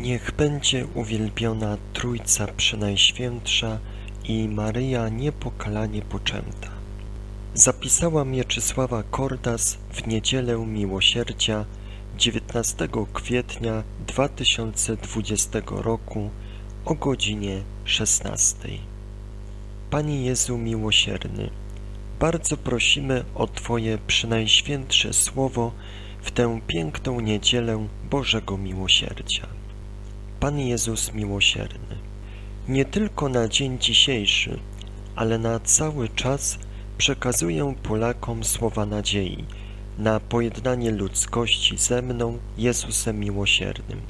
Niech będzie uwielbiona Trójca Przenajświętsza i Maryja Niepokalanie Poczęta. Zapisała Mieczysława Kordas w Niedzielę Miłosierdzia 19 kwietnia 2020 roku o godzinie 16. Panie Jezu Miłosierny, bardzo prosimy o Twoje przynajświętsze słowo w tę piękną niedzielę Bożego Miłosierdzia. Pan Jezus Miłosierny, nie tylko na dzień dzisiejszy, ale na cały czas przekazuję Polakom słowa nadziei na pojednanie ludzkości ze mną, Jezusem Miłosiernym.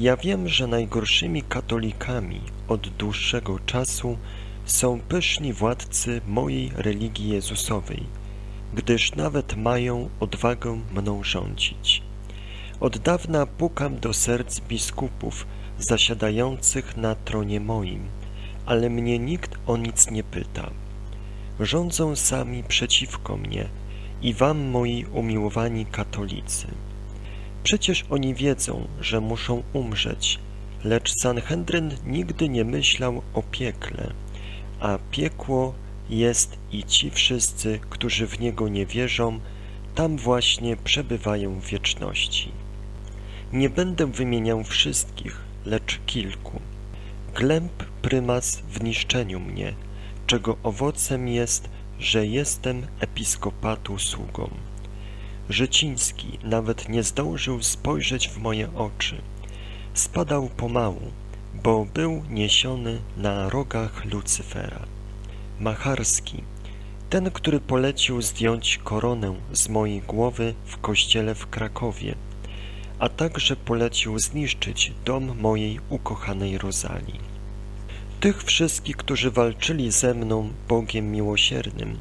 Ja wiem, że najgorszymi katolikami od dłuższego czasu są pyszni władcy mojej religii Jezusowej, gdyż nawet mają odwagę mną rządzić. Od dawna pukam do serc biskupów zasiadających na tronie moim, ale mnie nikt o nic nie pyta. Rządzą sami przeciwko mnie i wam, moi umiłowani katolicy. Przecież oni wiedzą, że muszą umrzeć, lecz Sanhedryn nigdy nie myślał o piekle, a piekło jest i ci wszyscy, którzy w niego nie wierzą, tam właśnie przebywają w wieczności. Nie będę wymieniał wszystkich, lecz kilku. Glęb prymas w niszczeniu mnie, czego owocem jest, że jestem episkopatu sługą. Życiński nawet nie zdążył spojrzeć w moje oczy. Spadał pomału, bo był niesiony na rogach Lucyfera. Macharski, ten, który polecił zdjąć koronę z mojej głowy w kościele w Krakowie, a także polecił zniszczyć dom mojej ukochanej Rozalii. Tych wszystkich, którzy walczyli ze mną, Bogiem miłosiernym,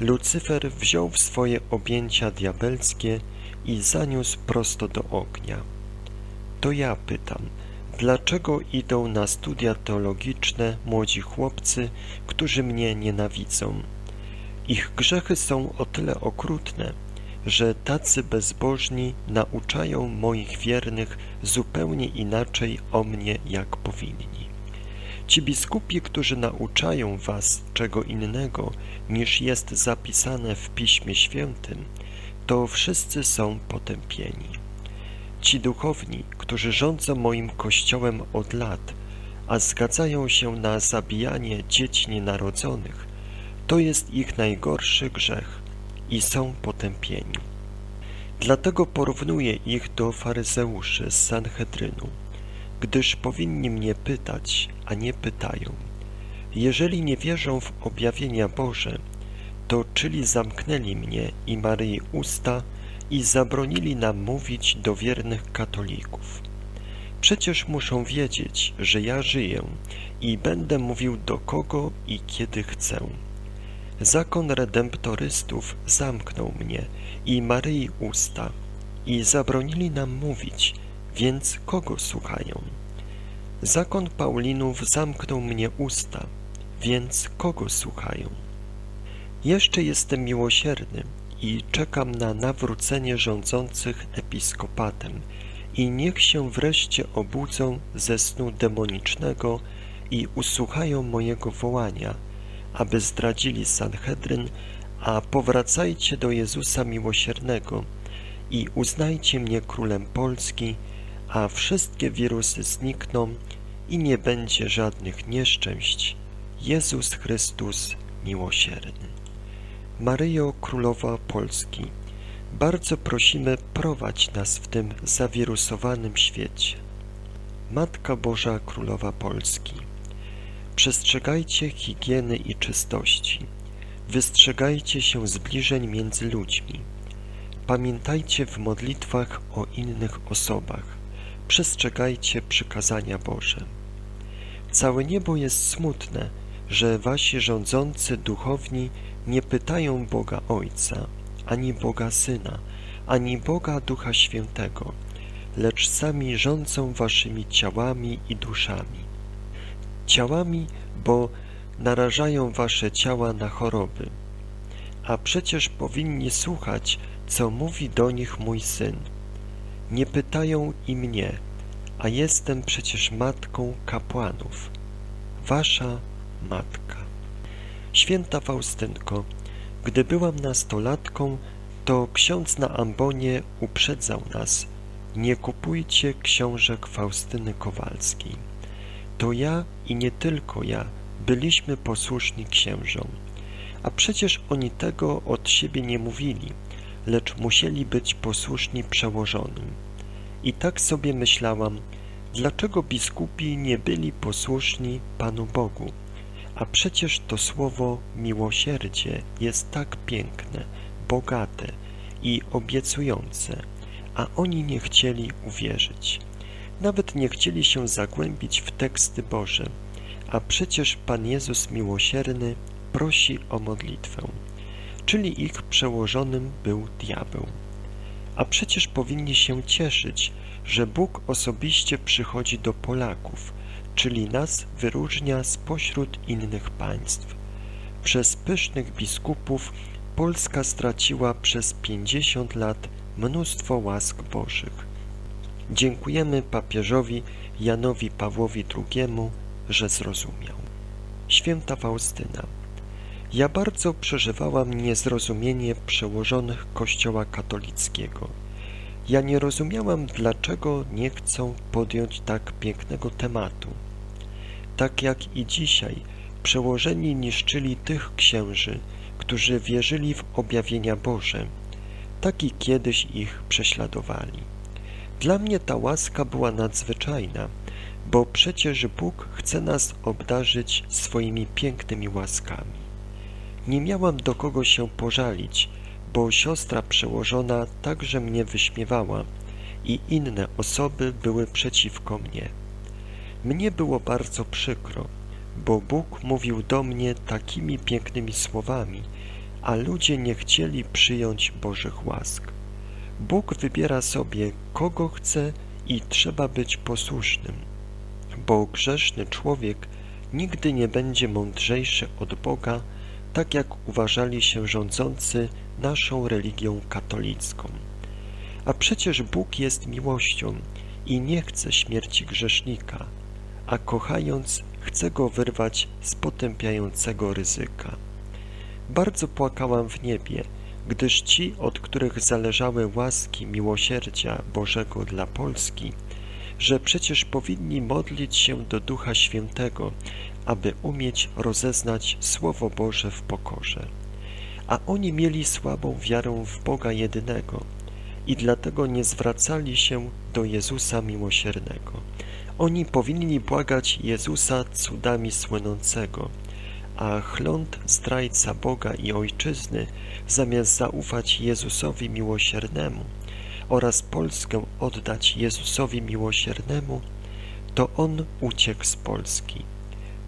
Lucyfer wziął w swoje objęcia diabelskie i zaniósł prosto do ognia. To ja pytam, dlaczego idą na studia teologiczne młodzi chłopcy, którzy mnie nienawidzą? Ich grzechy są o tyle okrutne, że tacy bezbożni nauczają moich wiernych zupełnie inaczej o mnie, jak powinni. Ci biskupi, którzy nauczają was czego innego, niż jest zapisane w Piśmie Świętym, to wszyscy są potępieni. Ci duchowni, którzy rządzą moim kościołem od lat, a zgadzają się na zabijanie dzieci nienarodzonych, to jest ich najgorszy grzech i są potępieni. Dlatego porównuję ich do faryzeuszy z Sanhedrynu, gdyż powinni mnie pytać, a nie pytają. Jeżeli nie wierzą w objawienia Boże, to czyli zamknęli mnie i Maryi usta i zabronili nam mówić do wiernych katolików. Przecież muszą wiedzieć, że ja żyję i będę mówił do kogo i kiedy chcę. Zakon redemptorystów zamknął mnie i Maryi usta i zabronili nam mówić, więc kogo słuchają? Zakon Paulinów zamknął mnie usta, więc kogo słuchają? Jeszcze jestem miłosierny i czekam na nawrócenie rządzących episkopatem i niech się wreszcie obudzą ze snu demonicznego i usłuchają mojego wołania, aby zdradzili Sanhedryn, a powracajcie do Jezusa Miłosiernego i uznajcie mnie królem Polski, a wszystkie wirusy znikną i nie będzie żadnych nieszczęść. Jezus Chrystus Miłosierny. Maryjo Królowa Polski, bardzo prosimy prowadź nas w tym zawirusowanym świecie. Matka Boża Królowa Polski, przestrzegajcie higieny i czystości, wystrzegajcie się zbliżeń między ludźmi, pamiętajcie w modlitwach o innych osobach, przestrzegajcie przykazania Boże. Całe niebo jest smutne, że wasi rządzący duchowni nie pytają Boga Ojca, ani Boga Syna, ani Boga Ducha Świętego, lecz sami rządzą waszymi ciałami i duszami. Ciałami, bo narażają wasze ciała na choroby, a przecież powinni słuchać, co mówi do nich mój Syn. Nie pytają i mnie, a jestem przecież matką kapłanów, wasza matka. Święta Faustynko, gdy byłam nastolatką, to ksiądz na ambonie uprzedzał nas, nie kupujcie książek Faustyny Kowalskiej. To ja i nie tylko ja byliśmy posłuszni księżom, a przecież oni tego od siebie nie mówili, lecz musieli być posłuszni przełożonym. I tak sobie myślałam, dlaczego biskupi nie byli posłuszni Panu Bogu? A przecież to słowo miłosierdzie jest tak piękne, bogate i obiecujące, a oni nie chcieli uwierzyć. Nawet nie chcieli się zagłębić w teksty Boże, a przecież Pan Jezus miłosierny prosi o modlitwę, czyli ich przełożonym był diabeł. A przecież powinni się cieszyć, że Bóg osobiście przychodzi do Polaków, czyli nas wyróżnia spośród innych państw. Przez pysznych biskupów Polska straciła przez pięćdziesiąt lat mnóstwo łask Bożych. Dziękujemy papieżowi Janowi Pawłowi II, że zrozumiał. Święta Faustyna Ja bardzo przeżywałam niezrozumienie przełożonych Kościoła katolickiego. Ja nie rozumiałam, dlaczego nie chcą podjąć tak pięknego tematu. Tak jak i dzisiaj przełożeni niszczyli tych księży, którzy wierzyli w objawienia Boże, tak i kiedyś ich prześladowali. Dla mnie ta łaska była nadzwyczajna, bo przecież Bóg chce nas obdarzyć swoimi pięknymi łaskami. Nie miałam do kogo się pożalić, bo siostra przełożona także mnie wyśmiewała i inne osoby były przeciwko mnie. Mnie było bardzo przykro, bo Bóg mówił do mnie takimi pięknymi słowami, a ludzie nie chcieli przyjąć Bożych łask. Bóg wybiera sobie, kogo chce i trzeba być posłusznym, bo grzeszny człowiek nigdy nie będzie mądrzejszy od Boga, tak jak uważali się rządzący naszą religią katolicką. A przecież Bóg jest miłością i nie chce śmierci grzesznika, a kochając chce go wyrwać z potępiającego ryzyka. Bardzo płakałam w niebie, gdyż ci, od których zależały łaski miłosierdzia Bożego dla Polski, że przecież powinni modlić się do Ducha Świętego, aby umieć rozeznać Słowo Boże w pokorze. A oni mieli słabą wiarę w Boga jedynego i dlatego nie zwracali się do Jezusa Miłosiernego. Oni powinni błagać Jezusa cudami słynącego, a chląd zdrajca Boga i Ojczyzny, zamiast zaufać Jezusowi Miłosiernemu oraz Polskę oddać Jezusowi Miłosiernemu, to On uciekł z Polski.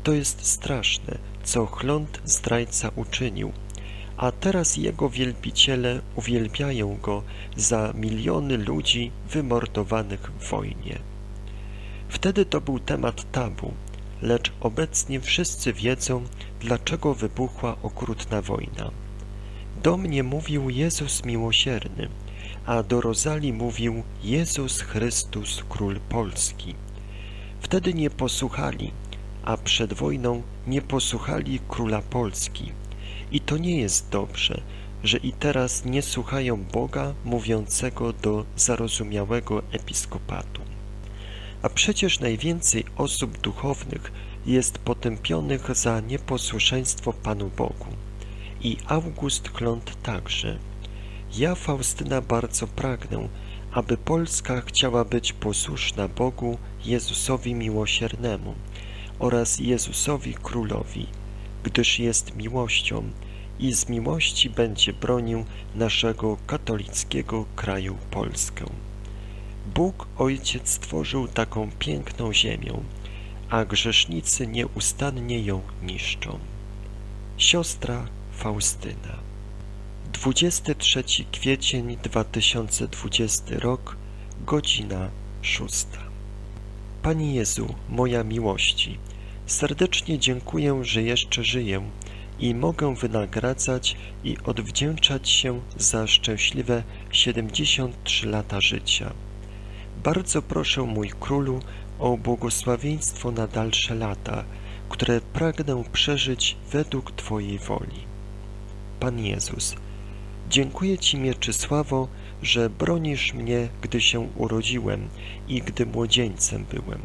To jest straszne, co chląd zdrajca uczynił, a teraz jego wielbiciele uwielbiają go za miliony ludzi wymordowanych w wojnie. Wtedy to był temat tabu, lecz obecnie wszyscy wiedzą, dlaczego wybuchła okrutna wojna. Do mnie mówił Jezus miłosierny, a do Rozali mówił Jezus Chrystus Król Polski. Wtedy nie posłuchali, a przed wojną nie posłuchali Króla Polski. I to nie jest dobrze, że i teraz nie słuchają Boga mówiącego do zarozumiałego episkopatu. A przecież najwięcej osób duchownych jest potępionych za nieposłuszeństwo Panu Bogu. I August Klont także. Ja, Faustyna, bardzo pragnę, aby Polska chciała być posłuszna Bogu, Jezusowi Miłosiernemu oraz Jezusowi Królowi, gdyż jest miłością i z miłości będzie bronił naszego katolickiego kraju Polskę. Bóg Ojciec stworzył taką piękną ziemię, a grzesznicy nieustannie ją niszczą. Siostra Faustyna 23 kwiecień 2020 rok, godzina 6. Panie Jezu, moja miłości, serdecznie dziękuję, że jeszcze żyję i mogę wynagradzać i odwdzięczać się za szczęśliwe 73 lata życia Bardzo proszę, mój królu, o błogosławieństwo na dalsze lata, które pragnę przeżyć według Twojej woli. Pan Jezus, dziękuję Ci, Mieczysławo, że bronisz mnie, gdy się urodziłem i gdy młodzieńcem byłem.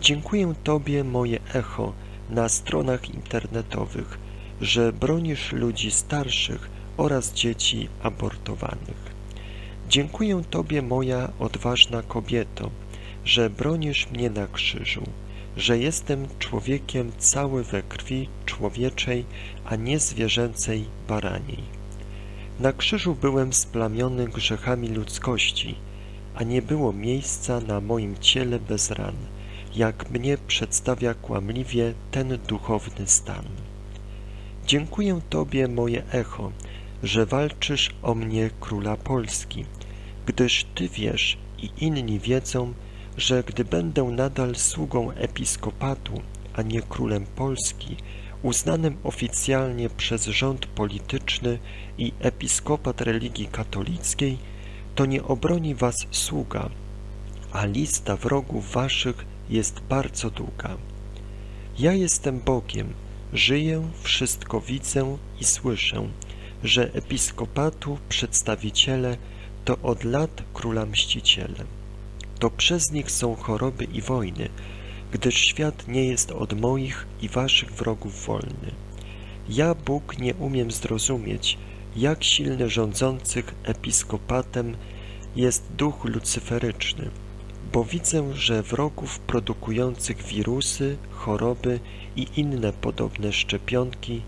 Dziękuję Tobie, moje echo, na stronach internetowych, że bronisz ludzi starszych oraz dzieci abortowanych. Dziękuję Tobie, moja odważna kobieto, że bronisz mnie na krzyżu, że jestem człowiekiem cały we krwi człowieczej, a nie zwierzęcej baraniej. Na krzyżu byłem splamiony grzechami ludzkości, a nie było miejsca na moim ciele bez ran, jak mnie przedstawia kłamliwie ten duchowny stan. Dziękuję Tobie, moje echo, że walczysz o mnie króla Polski, gdyż Ty wiesz i inni wiedzą, że gdy będę nadal sługą episkopatu, a nie królem Polski, uznanym oficjalnie przez rząd polityczny i episkopat religii katolickiej, to nie obroni was sługa, a lista wrogów waszych jest bardzo długa. Ja jestem Bogiem, żyję, wszystko widzę i słyszę, że episkopatu przedstawiciele to od lat króla mściciele. To przez nich są choroby i wojny, gdyż świat nie jest od moich i waszych wrogów wolny. Ja, Bóg, nie umiem zrozumieć, jak silny rządzących episkopatem jest duch lucyferyczny, bo widzę, że wrogów produkujących wirusy, choroby i inne podobne szczepionki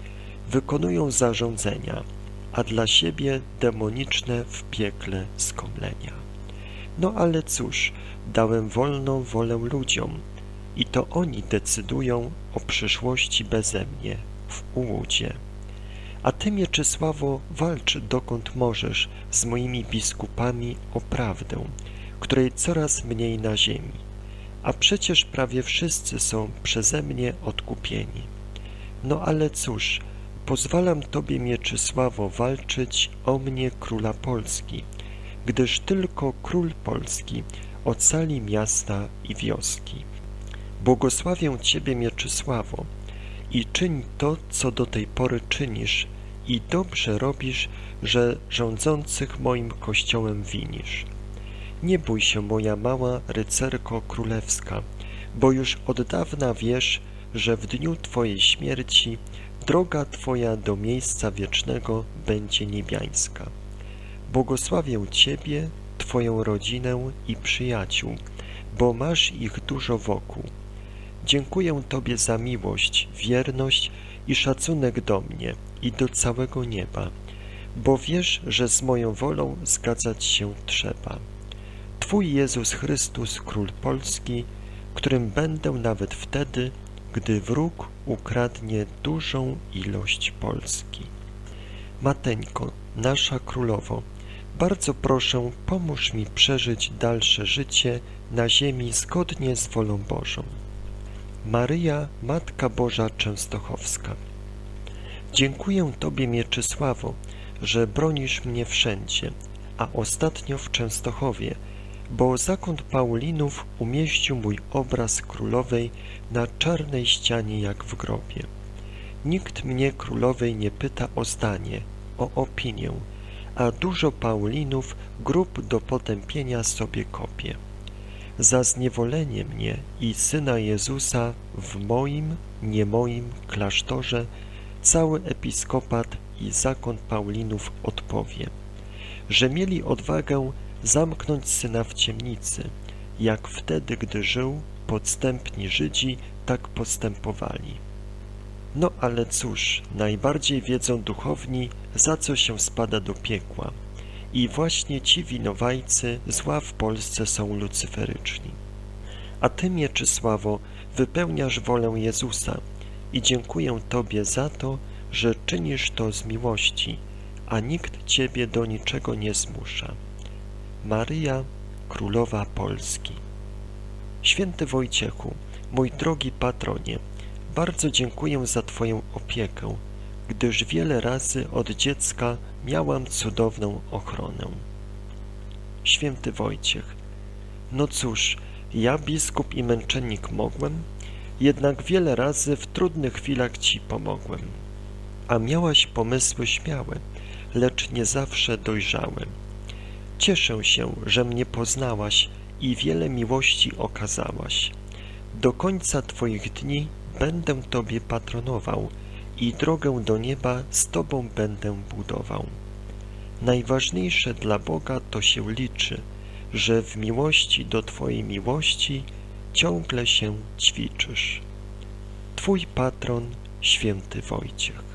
wykonują zarządzenia, a dla siebie demoniczne w piekle skomlenia. No ale cóż, dałem wolną wolę ludziom i to oni decydują o przyszłości beze mnie w ułudzie. A ty, Mieczysławo, walcz dokąd możesz z moimi biskupami o prawdę, której coraz mniej na ziemi. A przecież prawie wszyscy są przeze mnie odkupieni. No ale cóż, pozwalam Tobie, Mieczysławo, walczyć o mnie króla Polski, gdyż tylko król Polski ocali miasta i wioski. Błogosławię Ciebie, Mieczysławo, i czyń to, co do tej pory czynisz, i dobrze robisz, że rządzących moim kościołem winisz. Nie bój się, moja mała rycerko królewska, bo już od dawna wiesz, że w dniu Twojej śmierci droga Twoja do miejsca wiecznego będzie niebiańska. Błogosławię Ciebie, Twoją rodzinę i przyjaciół, bo masz ich dużo wokół. Dziękuję Tobie za miłość, wierność i szacunek do mnie i do całego nieba, bo wiesz, że z moją wolą zgadzać się trzeba. Twój Jezus Chrystus, Król Polski, którym będę nawet wtedy, gdy wróg ukradnie dużą ilość Polski. Mateńko, nasza królowo, bardzo proszę, pomóż mi przeżyć dalsze życie na ziemi zgodnie z wolą Bożą. Maryja, Matka Boża Częstochowska. Dziękuję Tobie, Mieczysławo, że bronisz mnie wszędzie, a ostatnio w Częstochowie, bo zakąt Paulinów umieścił mój obraz królowej na czarnej ścianie jak w grobie. Nikt mnie królowej nie pyta o zdanie, o opinię, a dużo Paulinów grób do potępienia sobie kopie. Za zniewolenie mnie i Syna Jezusa w moim, nie moim klasztorze cały episkopat i zakon Paulinów odpowie, że mieli odwagę zamknąć Syna w ciemnicy, jak wtedy, gdy żył, podstępni Żydzi tak postępowali. No ale cóż, najbardziej wiedzą duchowni, za co się spada do piekła. I właśnie ci winowajcy zła w Polsce są lucyferyczni. A Ty, Mieczysławo, wypełniasz wolę Jezusa i dziękuję Tobie za to, że czynisz to z miłości, a nikt Ciebie do niczego nie zmusza. Maryja, Królowa Polski Święty Wojciechu, mój drogi patronie, bardzo dziękuję za Twoją opiekę, gdyż wiele razy od dziecka miałam cudowną ochronę. Święty Wojciech, No cóż, ja, biskup i męczennik mogłem, jednak wiele razy w trudnych chwilach ci pomogłem. A miałaś pomysły śmiałe, lecz nie zawsze dojrzałe. Cieszę się, że mnie poznałaś i wiele miłości okazałaś. Do końca Twoich dni będę Tobie patronował i drogę do nieba z Tobą będę budował. Najważniejsze dla Boga to się liczy, że w miłości do Twojej miłości ciągle się ćwiczysz. Twój patron, święty Wojciech.